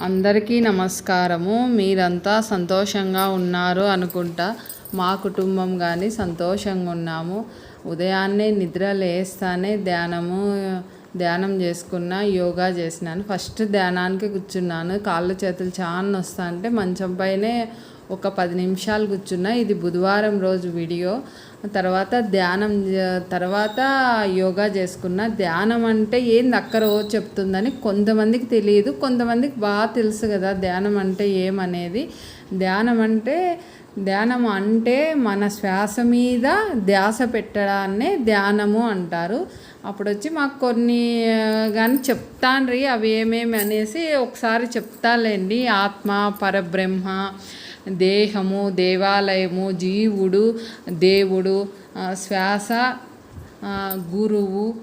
అందరికీ నమస్కారము. మీరంతా సంతోషంగా ఉన్నారు అనుకుంటా మా కుటుంబం కానీ సంతోషంగా ఉన్నాము. ఉదయాన్నే నిద్ర లేస్తానే ధ్యానము ధ్యానం చేసుకున్న యోగా చేసినాను. ఫస్ట్ ధ్యానానికి కూర్చున్నాను. కాళ్ళు చేతులు చాలా వస్తా అంటే మంచం పైనే ఒక పది నిమిషాలు కూర్చున్నా. ఇది బుధవారం రోజు వీడియో. తర్వాత ధ్యానం తర్వాత యోగా చేసుకున్న ధ్యానం అంటే ఏంది అక్క రోజు చెప్తుందని కొంతమందికి తెలియదు. కొంతమందికి బాగా తెలుసు కదా ధ్యానం అంటే ఏమనేది. ధ్యానం అంటే ధ్యానం అంటే మన శ్వాస మీద ధ్యాస పెట్టడాన్నే ధ్యానము అంటారు. అప్పుడు వచ్చి మాకు కొన్ని కానీ చెప్తాండ్రి అవి ఏమేమి అనేసి ఒకసారి చెప్తాలేండి. ఆత్మ పరబ్రహ్మ దేహము దేవాలయము జీవుడు దేవుడు శ్వాస గురువు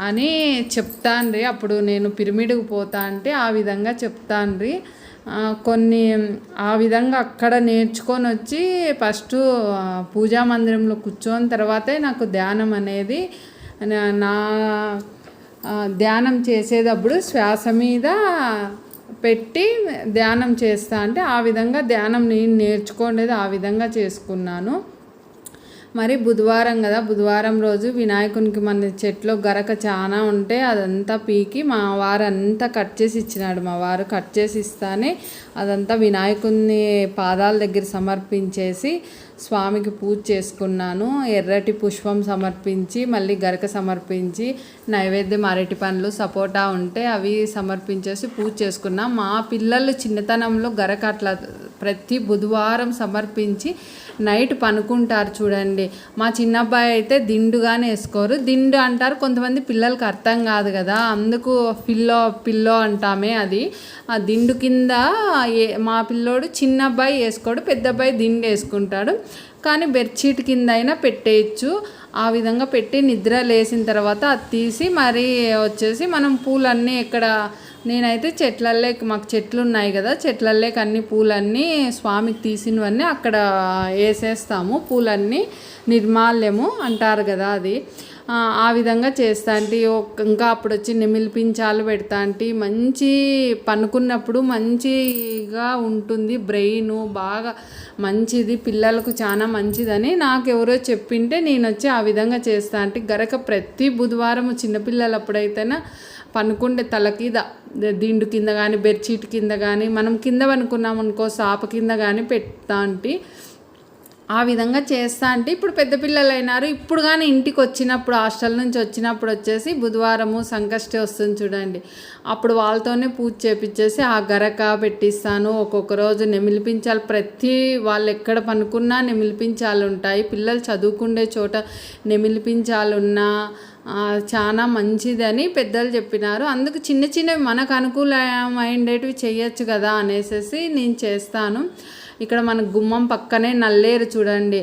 అని చెప్తాండ్రి. అప్పుడు నేను పిరమిడ్కి పోతా అంటే ఆ విధంగా చెప్తాండ్రి. కొన్ని ఆ విధంగా అక్కడ నేర్చుకొని వచ్చి ఫస్ట్ పూజా మందిరంలో కూర్చొని తర్వాతే నాకు ధ్యానం అనేది నా- ధ్యానం చేసేటప్పుడు శ్వాస మీద పెట్టి ధ్యానం చేస్తా అంటే ఆ విధంగా ధ్యానం నేను నేర్చుకునేది ఆ విధంగా చేసుకున్నాను. మరి బుధవారం కదా బుధవారం రోజు వినాయకునికి మన చెట్లో గరక చాలా ఉంటే అదంతా పీకి మా వారు అంతా కట్ చేసి ఇచ్చినాడు. మా వారు కట్ చేసి ఇస్తానే అదంతా వినాయకుని పాదాల దగ్గర సమర్పించేసి స్వామికి పూజ చేసుకున్నాను. ఎర్రటి పుష్పం సమర్పించి మళ్ళీ గరక సమర్పించి నైవేద్యం అరటి పండ్లు సపోటా ఉంటే అవి సమర్పించేసి పూజ చేసుకున్నా. మా పిల్లలు చిన్నతనంలో గరక అట్లా ప్రతి బుధవారం సమర్పించి నైట్ పనుకుంటారు చూడండి. మా చిన్నబ్బాయి అయితే దిండుగానే వేసుకోరు. దిండు అంటారు కొంతమంది పిల్లలకి అర్థం కాదు కదా. అందుకు పిల్లో పిల్లో అంటామే అది. ఆ దిండు కింద ఏ మా పిల్లోడు చిన్న అబ్బాయి వేసుకోడు పెద్ద అబ్బాయి దిండు వేసుకుంటాడు. కానీ బెడ్షీట్ కింద అయినా పెట్టేయచ్చు. ఆ విధంగా పెట్టి నిద్ర లేసిన తర్వాత అది తీసి మరి వచ్చేసి మనం పూలన్నీ ఇక్కడ నేనైతే చెట్లల్లే మాకు చెట్లు ఉన్నాయి కదా చెట్లల్లోకి అన్ని పూలన్నీ స్వామికి తీసినవన్నీ అక్కడ వేసేస్తాము. పూలన్నీ నిర్మాల్యము అంటారు కదా అది. ఆ, విధంగా చేస్తా అంటే. ఇంకా అప్పుడు వచ్చి నెమిలిపించాలు పెడతా అంటే. మంచి పనుకున్నప్పుడు మంచిగా ఉంటుంది బ్రెయిన్. బాగా మంచిది పిల్లలకు చాలా మంచిదని నాకు ఎవరో చెప్పింటే నేను వచ్చి ఆ విధంగా చేస్తా అంటే. గరక ప్రతి బుధవారం చిన్నపిల్లలు అప్పుడైతేనా పనుకుండే తలకి దిండు కింద కానీ బెడ్షీట్ కింద కానీ మనం కింద పనుకున్నాం అనుకో సాప కింద కానీ పెడతా అంటే. ఆ విధంగా చేస్తా అంటే ఇప్పుడు పెద్ద పిల్లలు అయినారు ఇప్పుడు కానీ ఇంటికి వచ్చినప్పుడు హాస్టల్ నుంచి వచ్చినప్పుడు వచ్చేసి బుధవారము సంకష్టి వస్తుంది చూడండి. అప్పుడు వాళ్ళతోనే పూజ చేపించేసి ఆ గరక పెట్టిస్తాను. ఒక్కొక్క రోజు నెమిలిపించాలి. ప్రతి వాళ్ళు ఎక్కడ పనుకున్నా నెమిలిపించాలు ఉంటాయి. పిల్లలు చదువుకుండే చోట నెమిలిపించాలు ఉన్నా చాలా మంచిదని పెద్దలు చెప్పినారు. అందుకు చిన్న చిన్నవి మనకు అనుకూలమైండేటివి చేయొచ్చు కదా అనేసి నేను చేస్తాను. ఇక్కడ మన గుమ్మం పక్కనే నల్లేరు చూడండి.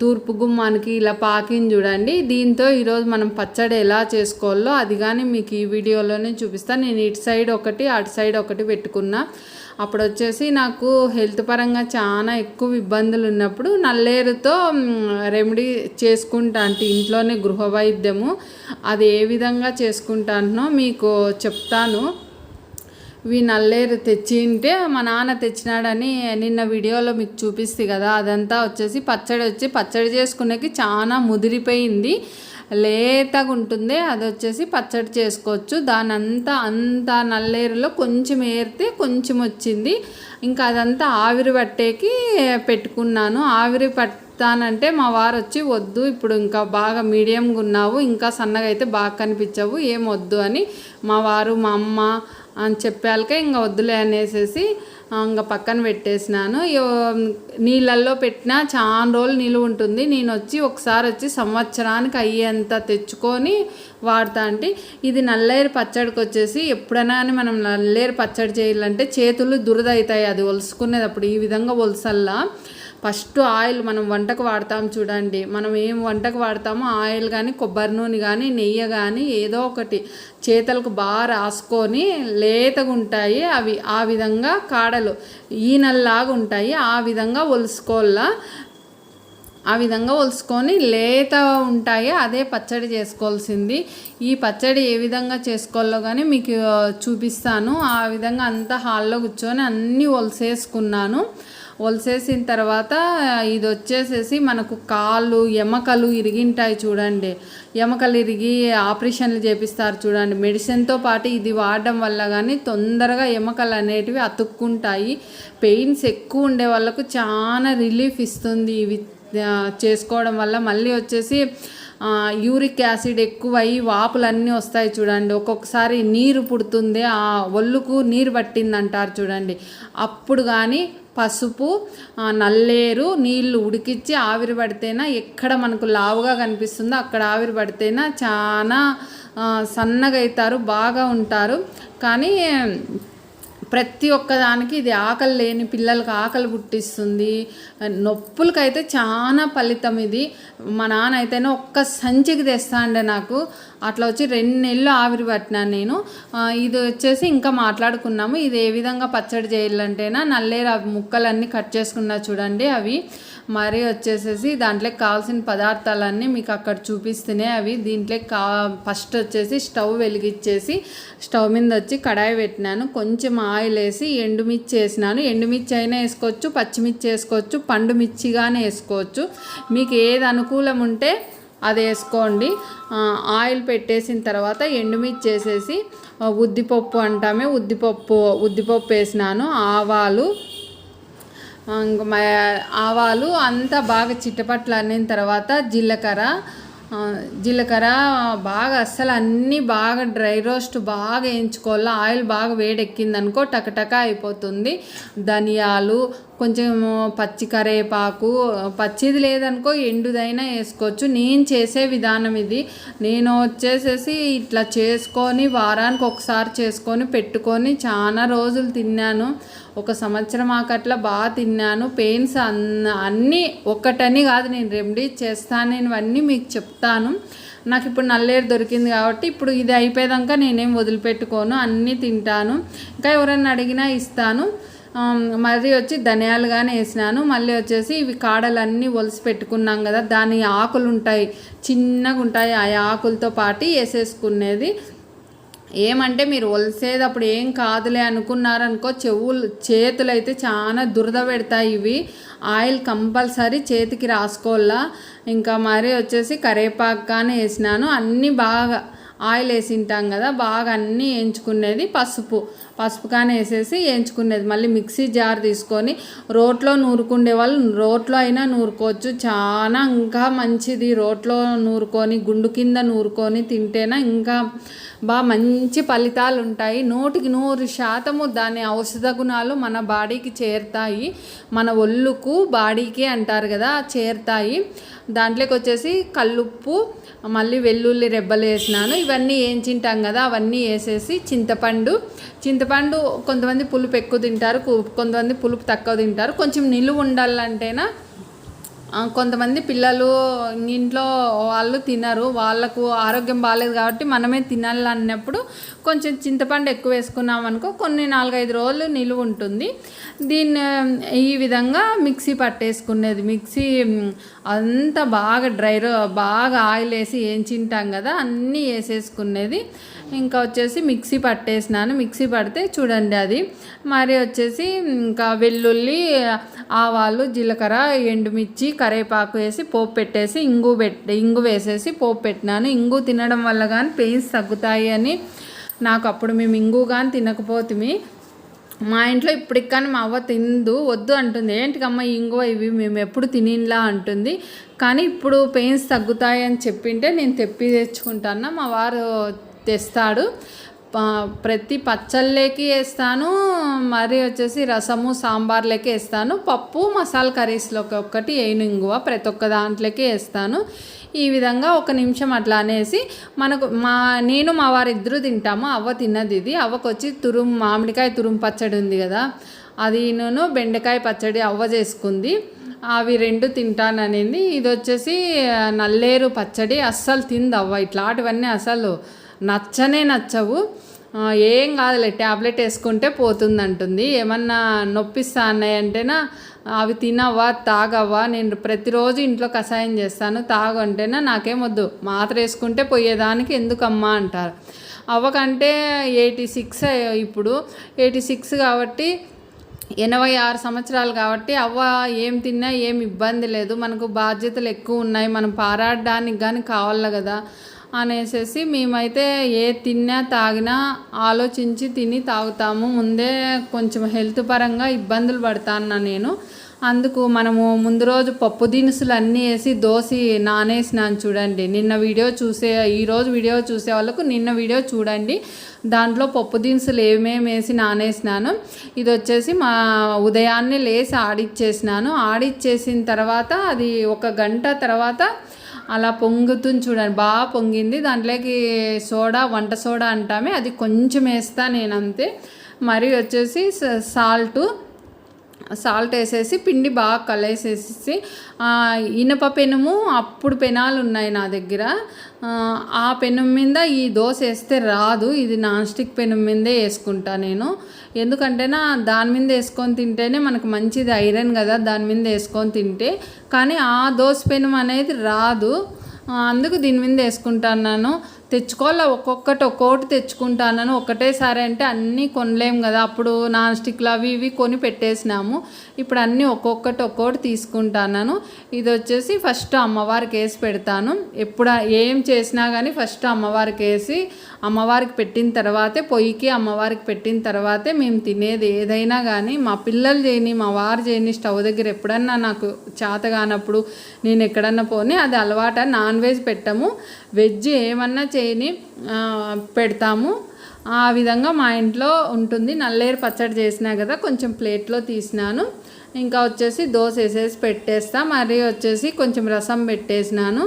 తూర్పు గుమ్మానికి ఇలా పాకింది చూడండి. దీంతో ఈరోజు మనం పచ్చడి ఎలా చేసుకోవాలో అది కానీ మీకు ఈ వీడియోలోనే చూపిస్తాను నేను ఇటు సైడ్ ఒకటి అటు సైడ్ ఒకటి పెట్టుకున్నా. అప్పుడు వచ్చేసి నాకు హెల్త్ పరంగా చాలా ఎక్కువ ఇబ్బందులు ఉన్నప్పుడు నల్లేరుతో రెమెడీ చేసుకుంటా అంటే ఇంట్లోనే గృహ వైద్యము. అది ఏ విధంగా చేసుకుంటానో మీకు చెప్తాను. ఇవి నల్లేరు తెచ్చింటే మా నాన్న తెచ్చినాడని నిన్న వీడియోలో మీకు చూపిస్తే కదా అదంతా వచ్చేసి పచ్చడి వచ్చి పచ్చడి చేసుకునేకి చాలా ముదిరిపోయింది. లేతగా ఉంటుంది అది వచ్చేసి పచ్చడి చేసుకోవచ్చు. దాని అంతా అంత నల్లేరులో కొంచెం ఏరితే కొంచెం వచ్చింది. ఇంకా అదంతా ఆవిరి పట్టేకి పెట్టుకున్నాను. ఆవిరి పట్టానంటే మా వారు వచ్చి వద్దు ఇప్పుడు ఇంకా బాగా మీడియంగా ఉన్నావు ఇంకా సన్నగా అయితే బాగా కనిపించవు ఏం వద్దు అని మా వారు మా అమ్మ అని చెప్పాక ఇంకా వద్దులే అనేసి ఇంకా పక్కన పెట్టేసినాను. నీళ్ళల్లో పెట్టినా చాలా రోజులు నిలువ ఉంటుంది. నేను వచ్చి ఒకసారి వచ్చి సంవత్సరానికి అయ్యేంత తెచ్చుకొని వాడతా అంటే ఇది నల్లేరు పచ్చడికి వచ్చేసి ఎప్పుడైనా కానీ మనం నల్లేరు పచ్చడి చేయాలంటే చేతులు దురద అవుతాయి అది ఒలుసుకునేటప్పుడు ఈ విధంగా ఒలసల్లా. ఫస్ట్ ఆయిల్ మనం వంటకు వాడతాం చూడండి. మనం ఏం వంటకు వాడతామో ఆయిల్ కానీ కొబ్బరి నూనె కానీ నెయ్యి కానీ ఏదో ఒకటి చేతులకు బాగా రాసుకొని లేతగా ఉంటాయి. అవి ఆ విధంగా కాడలు ఈనల్లాగా ఉంటాయి. ఆ విధంగా ఒలుసుకోవాలా? ఆ విధంగా ఒలుసుకొని లేత ఉంటాయి. అదే పచ్చడి చేసుకోవాల్సింది. ఈ పచ్చడి ఏ విధంగా చేసుకోవాలో కానీ మీకు చూపిస్తాను. ఆ విధంగా అంతా హాల్లో కూర్చొని అన్నీ ఒలిసేసుకున్నాను. ఒలిసేసిన తర్వాత ఇది వచ్చేసేసి మనకు కాళ్ళు ఎమకలు ఇరిగింటాయి చూడండి. ఎమకలు ఇరిగి ఆపరేషన్లు చేపిస్తారు చూడండి. మెడిసిన్తో పాటు ఇది వాడడం వల్ల కానీ తొందరగా ఎమకలు అనేటివి అతుక్కుంటాయి. పెయిన్స్ ఎక్కువ ఉండే వాళ్ళకు చాలా రిలీఫ్ ఇస్తుంది ఇవి చేసుకోవడం వల్ల. మళ్ళీ వచ్చేసి యూరిక్ యాసిడ్ ఎక్కువయ్యి వాపులన్నీ వస్తాయి చూడండి. ఒక్కొక్కసారి నీరు పుడుతుంది. ఆ ఒళ్ళుకు నీరు పట్టింది అంటారు చూడండి. అప్పుడు కానీ పసుపు నల్లేరు నీళ్ళు ఉడికిచ్చి ఆవిరి పడితేనా ఎక్కడ మనకు లావుగా కనిపిస్తుందో అక్కడ ఆవిరి పడితేనా చాలా సన్నగా అవుతారు బాగా ఉంటారు. కానీ ప్రతి ఒక్కదానికి ఇది ఆకలి లేని పిల్లలకు ఆకలి పుట్టిస్తుంది. నొప్పులకైతే చాలా ఫలితం ఇది. మా నాన్న అయితేనే ఒక్క సంచికి తెస్తాండే నాకు అట్లా వచ్చి రెండు నెలలు ఆవిరి పట్టినాను నేను. ఇది వచ్చేసి ఇంకా మాట్లాడుకున్నాము. ఇది ఏ విధంగా పచ్చడి చేయాలంటేనా నల్లేరు అవి ముక్కలన్నీ కట్ చేసుకున్నా చూడండి అవి. మరి వచ్చేసేసి దాంట్లోకి కావాల్సిన పదార్థాలన్నీ మీకు అక్కడ చూపిస్తేనే అవి. దీంట్లో కా ఫస్ట్ వచ్చేసి స్టవ్ వెలిగించేసి స్టవ్ మీద వచ్చి కడాయి పెట్టినాను. కొంచెం ఆయిల్ వేసి ఎండుమిర్చి వేసినాను. ఎండుమిర్చి అయినా వేసుకోవచ్చు పచ్చిమిర్చి వేసుకోవచ్చు పండు మిర్చిగానే వేసుకోవచ్చు. మీకు ఏది అనుకూలం ఉంటే అది వేసుకోండి. ఆయిల్ పెట్టేసిన తర్వాత ఎండుమిర్చి వేసేసి ఉద్దిపప్పు అంటామే ఉద్దిపప్పు ఉద్దిపప్పు వేసినాను ఆవాలు ఆవాలు అంతా బాగా చిట్టపట్లు అనిన తర్వాత జీలకర్ర జీలకర్ర బాగా అస్సలు అన్నీ బాగా డ్రై రోస్ట్ బాగా వేయించుకోవాలి ఆయిల్ బాగా వేడెక్కిందనుకో టకటక అయిపోతుంది. ధనియాలు కొంచెం పచ్చి కరేపాకు పచ్చిది లేదనుకో ఎండుదైనా వేసుకోవచ్చు. నేను చేసే విధానం ఇది. నేను వచ్చేసేసి ఇట్లా చేసుకొని వారానికి ఒకసారి చేసుకొని పెట్టుకొని చాలా రోజులు తిన్నాను. ఒక సంవత్సరం ఆకట్లా బాగా తిన్నాను. పెయిన్స్ అన్న అన్నీ ఒక్కటని కాదు నేను రెమెడీ అన్నీ మీకు చెప్తాను. నాకు ఇప్పుడు నల్లేరు దొరికింది కాబట్టి ఇప్పుడు ఇది అయిపోయాక నేనేం వదిలిపెట్టుకోను. అన్నీ తింటాను. ఇంకా ఎవరైనా అడిగినా ఇస్తాను. మరి వచ్చి ధనియాలు కానీ వేసినాను. మళ్ళీ వచ్చేసి ఇవి కాడలన్నీ ఒలిసి పెట్టుకున్నాం కదా దాని ఆకులు ఉంటాయి చిన్నగా ఉంటాయి ఆ ఆకులతో పాటు వేసేసుకునేది. ఏమంటే మీరు ఒలిసేటప్పుడు ఏం కాదులే అనుకున్నారనుకో చెవులు చేతులు అయితే చాలా దురద పెడతాయి ఇవి. ఆయిల్ కంపల్సరీ చేతికి రాసుకోవాలా. ఇంకా మరి వచ్చేసి కరేపాకు కానీ వేసినాను. అన్నీ బాగా ఆయిల్ వేసింటాం కదా బాగా అన్నీ వేయించుకునేది పసుపు. పసుపు కానీ వేసేసి వేయించుకునేది. మళ్ళీ మిక్సీ జార్ తీసుకొని రోట్లో నూరుకుండే వాళ్ళు రోట్లో అయినా నూరుకోవచ్చు. చాలా ఇంకా మంచిది రోట్లో నూరుకొని గుండు కింద నూరుకొని తింటేనా ఇంకా బాగా మంచి ఫలితాలు ఉంటాయి. నూటికి నూరు శాతము దాని ఔషధ గుణాలు మన బాడీకి చేరుతాయి. మన ఒళ్ళుకు బాడీకి అంటారు కదా చేరుతాయి. దాంట్లోకి వచ్చేసి కల్లుప్పు మళ్ళీ వెల్లుల్లి రెబ్బలు వేసినాను. ఇవన్నీ వేయించింటాం కదా అవన్నీ వేసేసి చింతపండు. చింతపండు కొంతమంది పులుపు ఎక్కువ తింటారు కొంతమంది పులుపు తక్కువ తింటారు. కొంచెం నిలువ ఉండాలంటేనా కొంతమంది పిల్లలు ఇంట్లో వాళ్ళు తినరు. వాళ్ళకు ఆరోగ్యం బాగాలేదు కాబట్టి మనమే తినాలి అన్నప్పుడు కొంచెం చింతపండు ఎక్కువ వేసుకున్నాం అనుకో కొన్ని నాలుగైదు రోజులు నిలువ ఉంటుంది. దీన్ని ఈ విధంగా మిక్సీ పట్టేసుకునేది. మిక్సీ అంత అంతా బాగా డ్రై బాగా ఆయిల్ వేసి వేయించింటాం కదా అన్నీ వేసేసుకునేది. ఇంకా వచ్చేసి మిక్సీ పట్టేసినాను. మిక్సీ పడితే చూడండి అది. మరి వచ్చేసి ఇంకా వెల్లుల్లి ఆవాలు జీలకర్ర ఎండుమిర్చి కరివేపాకు వేసి పోపు పెట్టేసి ఇంగు పెట్టి ఇంగు వేసేసి పోపు పెట్టినాను. ఇంగు తినడం వల్ల కానీ పెయిన్స్ తగ్గుతాయి అని నాకు అప్పుడు మేము ఇంగు కానీ తినకపోతిమి. మా ఇంట్లో ఇప్పటికి కానీ మా అవ్వ తిందు వద్దు అంటుంది. ఏంటికమ్మ ఇంగువ ఇవి మేము ఎప్పుడు తినిలా అంటుంది. కానీ ఇప్పుడు పెయిన్స్ తగ్గుతాయి అని చెప్పింటే నేను తెప్పి తెచ్చుకుంటాను మా వారు తెస్తాడు. ప్రతి పచ్చళ్ళకి వేస్తాను మరి వచ్చేసి రసము సాంబార్లకి వేస్తాను. పప్పు మసాలా కర్రీస్లోకి ఒక్కటి వేయను ఇంగువ ప్రతి ఒక్క దాంట్లోకి వేస్తాను. ఈ విధంగా ఒక నిమిషం అట్లా అనేసి మనకు మా నేను మా వారిద్దరూ తింటాము. అవ్వ తిన్నది ఇది. అవ్వకు వచ్చి తురుము మామిడికాయ తురుము పచ్చడి ఉంది కదా అది నేను బెండకాయ పచ్చడి అవ్వ చేసుకుంది. అవి రెండు తింటాననేది ఇది వచ్చేసి నల్లేరు పచ్చడి. అస్సలు తింది అవ్వ ఇట్లాంటివన్నీ అసలు నచ్చనే నచ్చవు. ఏం కాదులే ట్యాబ్లెట్ వేసుకుంటే పోతుంది అంటుంది ఏమన్నా నొప్పిస్తా అన్నాయంటేనా అవి తినవ్వా తాగవ్వా నేను ప్రతిరోజు ఇంట్లో కషాయం చేస్తాను తాగు అంటేనా నాకేం వద్దు. మాత్ర వేసుకుంటే పోయేదానికి ఎందుకమ్మా అంటారు. అవ్వకంటే ఎయిటీ సిక్స్ ఇప్పుడు ఎయిటీ సిక్స్ కాబట్టి ఎనభై ఆరు సంవత్సరాలు కాబట్టి అవ్వ ఏం తిన్నా ఏం ఇబ్బంది లేదు. మనకు బాధ్యతలు ఎక్కువ ఉన్నాయి. మనం పారాడడానికి కానీ కావాలి కదా. అనేసి మేమైతే ఏ తిన్నా తాగినా ఆలోచించి తిని తాగుతాము. ముందే కొంచెం హెల్త్ పరంగా ఇబ్బందులు పడతాను నేను. అందుకు మనము ముందు రోజు పప్పు దినుసులు అన్నీ వేసి దోసి నానేసినాను చూడండి. నిన్న వీడియో చూసే ఈరోజు వీడియో చూసే వాళ్ళకు నిన్న వీడియో చూడండి. దాంట్లో పప్పు దినుసులు ఏమేమి వేసి నానేసినాను. ఇది వచ్చేసి మా ఉదయాన్నే లేసి ఆడిచ్చేసినాను. ఆడిచ్చేసిన తర్వాత అది ఒక గంట తర్వాత అలా పొంగుతుంది చూడండి. బాగా పొంగింది. దాంట్లోకి సోడా వంట సోడా అంటామే. అది కొంచెం వేస్తా నేను అంతే మరి వచ్చేసి సాల్టు సాల్ట్ వేసేసి పిండి బాగా కలేసేసి ఇనప పెనుము అప్పుడు పెనాలు ఉన్నాయి నా దగ్గర. ఆ, ఆ పెనం మీద ఈ దోశ వేస్తే రాదు. ఇది నాన్ స్టిక్ పెనం మీదే వేసుకుంటా నేను. ఎందుకంటే నా దాని మీద వేసుకొని తింటేనే మనకు మంచిది ఐరన్ కదా దాని మీద వేసుకొని తింటే. కానీ ఆ దోశ పెనం అనేది రాదు. అందుకు దీని మీద వేసుకుంటాను తెచ్చుకోవాలా? ఒక్కొక్కటి ఒక్కొక్కటి తెచ్చుకుంటాను ఒకటేసారి అంటే అన్నీ కొనలేం కదా. అప్పుడు నాన్ స్టిక్లు అవి ఇవి కొని పెట్టేసినాము. ఇప్పుడు అన్నీ ఒక్కొక్కటి ఒక్కొక్కటి తీసుకుంటాను ఇది వచ్చేసి ఫస్ట్ అమ్మవారికి వేసి పెడతాను. ఎప్పుడు ఏం చేసినా కానీ ఫస్ట్ అమ్మవారికి వేసి అమ్మవారికి పెట్టిన తర్వాతే పొయ్యికి అమ్మవారికి పెట్టిన తర్వాతే మేము తినేది ఏదైనా కానీ మా పిల్లలు చేయని మా వారు చేయని స్టవ్ దగ్గర ఎప్పుడన్నా నాకు చేత కానప్పుడు నేను ఎక్కడన్నా పోని అది అలవాట నాన్ వెజ్ పెట్టము. వెజ్ ఏమన్నా చేయని పెడతాము. ఆ విధంగా మా ఇంట్లో ఉంటుంది. నల్లేరు పచ్చడి చేసినా కదా కొంచెం ప్లేట్లో తీసినాను. ఇంకా వచ్చేసి దోశ వేసేసి పెట్టేస్తా. మరి వచ్చేసి కొంచెం రసం పెట్టేసినాను.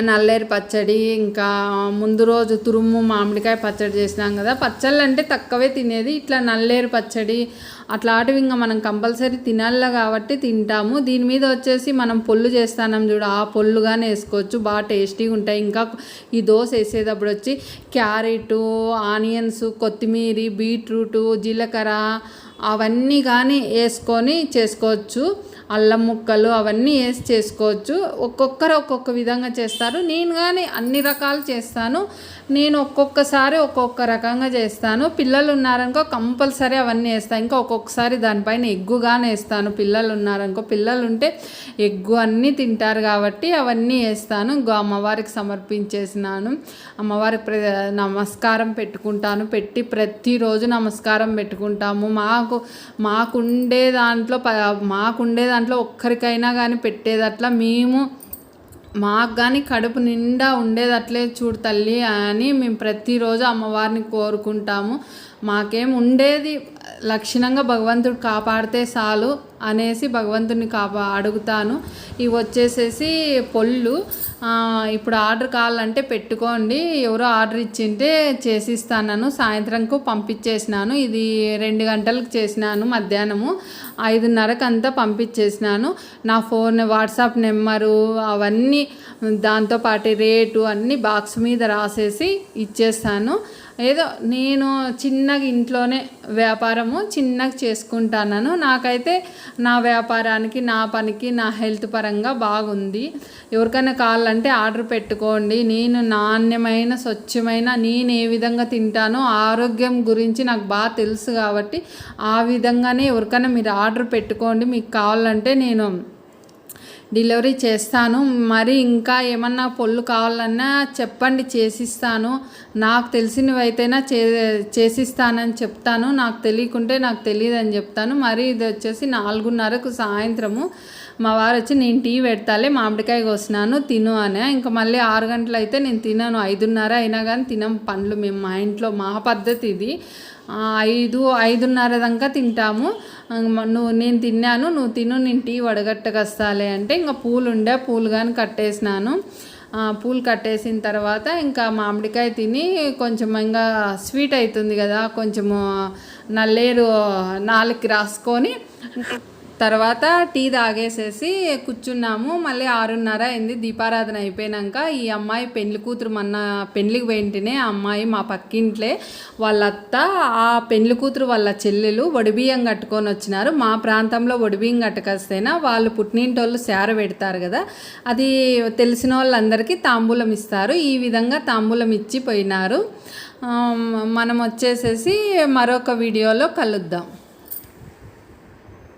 నల్లేరు పచ్చడి ఇంకా ముందు రోజు తురుము మామిడికాయ పచ్చడి చేసినాం కదా. పచ్చళ్ళు అంటే తక్కువే తినేది. ఇట్లా నల్లేరు పచ్చడి అట్లాంటివి ఇంకా మనం కంపల్సరీ తినాలి కాబట్టి తింటాము. దీని మీద వచ్చేసి మనం పొల్లు చేస్తానం చూడు. ఆ పొల్లుగానే వేసుకోవచ్చు. బాగా టేస్టీగా ఉంటాయి. ఇంకా ఈ దోశ వేసేటప్పుడు వచ్చి క్యారెట్ ఆనియన్స్ కొత్తిమీర బీట్రూటు జీలకర్ర అవన్నీ కానీ వేసుకొని చేసుకోవచ్చు. అల్లం ముక్కలు అవన్నీ వేసి చేసుకోవచ్చు. ఒక్కొక్కరు ఒక్కొక్క విధంగా చేస్తారు. నేను కానీ అన్ని రకాలు చేస్తాను. నేను ఒక్కొక్కసారి ఒక్కొక్క రకంగా చేస్తాను. పిల్లలు ఉన్నారనుకో కంపల్సరీ అవన్నీ వేస్తాను ఇంకా ఒక్కొక్కసారి దానిపైన ఎగ్గుగానే వేస్తాను. పిల్లలు ఉన్నారనుకో పిల్లలు ఉంటే ఎగ్గు అన్నీ తింటారు కాబట్టి అవన్నీ వేస్తాను. ఇంకో అమ్మవారికి సమర్పించేసినాను. అమ్మవారికి ప్ర నమస్కారం పెట్టుకుంటాను. పెట్టి ప్రతిరోజు నమస్కారం పెట్టుకుంటాము. మాకు మాకుండే దాంట్లో ప మాకుండే దాంట్లో ఒక్కరికైనా కానీ పెట్టేదట్లా మేము మాకు కానీ కడుపు నిండా ఉండేది అట్లే చూడు తల్లి అని మేము ప్రతిరోజు అమ్మవారిని కోరుకుంటాము. మాకేం ఉండేది లక్షణంగా భగవంతుడు కాపాడితే చాలు అనేసి భగవంతుడిని కాపా అడుగుతాను. ఇవి వచ్చేసేసి పొళ్ళు ఇప్పుడు ఆర్డర్ కావాలంటే పెట్టుకోండి. ఎవరో ఆర్డర్ ఇచ్చింటే చేసిస్తాను సాయంత్రంకు పంపించేసినాను. ఇది రెండు గంటలకు చేసినాను మధ్యాహ్నము. ఐదున్నరకు అంతా పంపించేసినాను. నా ఫోన్ వాట్సాప్ నెంబరు అవన్నీ దాంతోపాటు రేటు అన్నీ బాక్స్ మీద రాసేసి ఇచ్చేస్తాను. ఏదో నేను చిన్నగా ఇంట్లోనే వ్యాపారము చిన్నగా చేసుకుంటాను నాకైతే నా వ్యాపారానికి నా పనికి నా హెల్త్ పరంగా బాగుంది. ఎవరికైనా కావాలంటే ఆర్డర్ పెట్టుకోండి. నేను నాణ్యమైన స్వచ్ఛమైన నేను ఏ విధంగా తింటానో ఆరోగ్యం గురించి నాకు బాగా తెలుసు కాబట్టి ఆ విధంగానే ఎవరికైనా మీరు ఆర్డర్ పెట్టుకోండి. మీకు కావాలంటే నేను డెలివరీ చేస్తాను. మరి ఇంకా ఏమన్నా పళ్ళు కావాలన్నా చెప్పండి చేసిస్తాను. నాకు తెలిసినవి అయితేనా చే చేసిస్తానని చెప్తాను. నాకు తెలియకుంటే నాకు తెలియదు అని చెప్తాను. మరి ఇది వచ్చేసి నాలుగున్నరకు సాయంత్రము. మా వారు వచ్చి నేను టీ పెడతాలే మామిడికాయ కోసినాను తిను అని. ఇంకా మళ్ళీ ఆరు గంటలు అయితే నేను తినను. ఐదున్నర అయినా కానీ తినం పండ్లు మేము మా ఇంట్లో మా పద్ధతి ఇది. ఐదు ఐదున్నర దాకా తింటాము. నువ్వు నేను తిన్నాను నువ్వు తిను నేను టీ వడగట్టకొస్తాలే అంటే ఇంకా పూలు ఉండే పూలు కానీ కట్టేసినాను. పూలు కట్టేసిన తర్వాత ఇంకా మామిడికాయ తిని కొంచెం ఇంకా స్వీట్ అవుతుంది కదా కొంచెము నల్లేరు నాలుగు రాసుకొని తర్వాత టీ తాగేసేసి కూర్చున్నాము. మళ్ళీ ఆరున్నర అయింది. దీపారాధన అయిపోయినాక ఈ అమ్మాయి పెళ్ళి కూతురు మొన్న పెళ్ళికి వెంటనే ఆ అమ్మాయి మా పక్కింట్లే. వాళ్ళత్త ఆ పెళ్ళి కూతురు వాళ్ళ చెల్లెలు ఒడిబియ్యం కట్టుకొని వచ్చినారు. మా ప్రాంతంలో ఒడిబియ్యం కట్టుకొస్తేనా వాళ్ళు పుట్టినింటోళ్ళు శార పెడతారు కదా అది తెలిసిన వాళ్ళందరికీ తాంబూలం ఇస్తారు. ఈ విధంగా తాంబూలం ఇచ్చి పోయినారు మనం వచ్చేసేసి మరొక వీడియోలో కలుద్దాం.